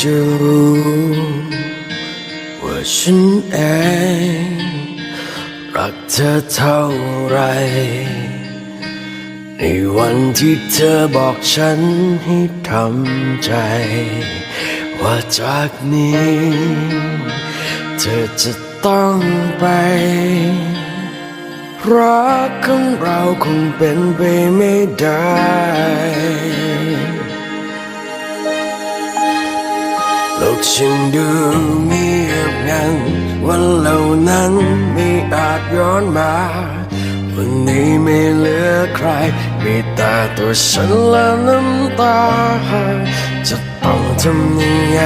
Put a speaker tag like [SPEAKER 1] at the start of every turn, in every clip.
[SPEAKER 1] จะรู้ว่าฉันเองรักเธอเท่าไร ในวันที่เธอบอกฉันให้ทำใจ ว่าจากนี้ เธอจะต้องไป รักของเราคงเป็นไปไม่ได้ ฉันดูเงียบงันวันเหล่านั้นไม่อาจย้อนมา วันนี้ไม่เหลือใคร มีแต่ตัวฉันและน้ำตา จะต้องทำยังไง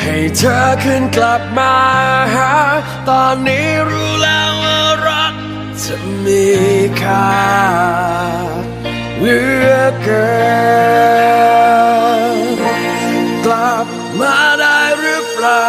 [SPEAKER 1] ให้เธอขึ้นกลับมาหา ตอนนี้รู้แล้วว่ารักจะมีค่าเหลือเกิน มาได้หรือเปล่า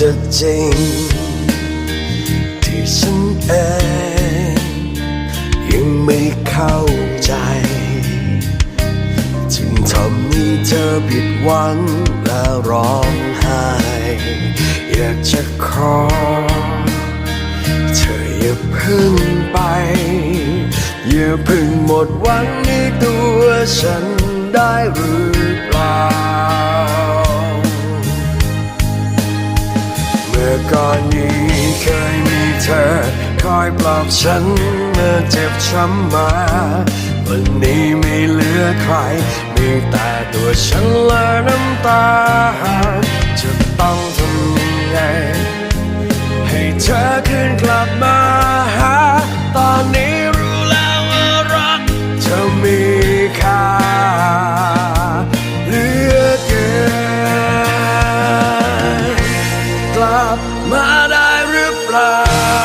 [SPEAKER 1] จะจริง ที่ฉันเองยังไม่เข้าใจ จึงทำให้เธอผิดหวังและร้องไห้ อยากจะขอ เธออย่าเพึ่งไป อย่าเพึ่งหมดหวังในตัวฉันได้หรือ ก่อนนี้เคยมีเธอ คอยปลอบฉันเมื่อเจ็บช้ำมา วันนี้ไม่เหลือใคร มีแต่ตัวฉันและน้ำตา ห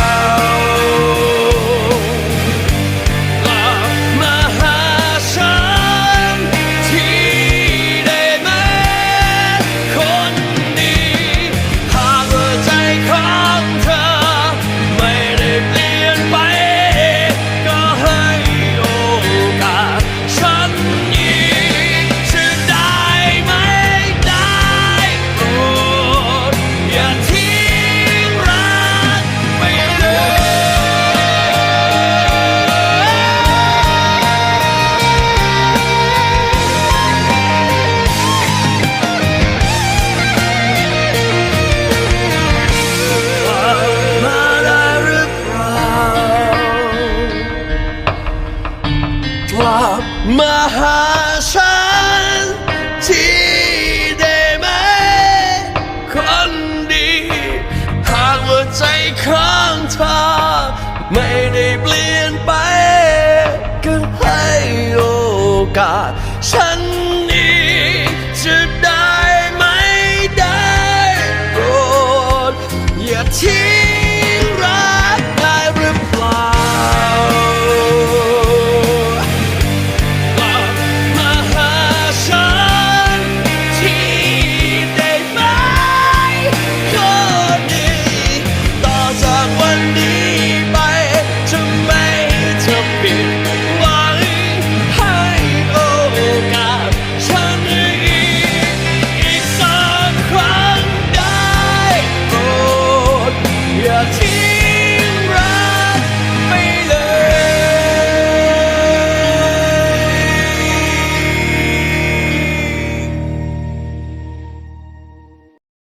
[SPEAKER 1] เปลี่ยนไปก็ให้โอกาส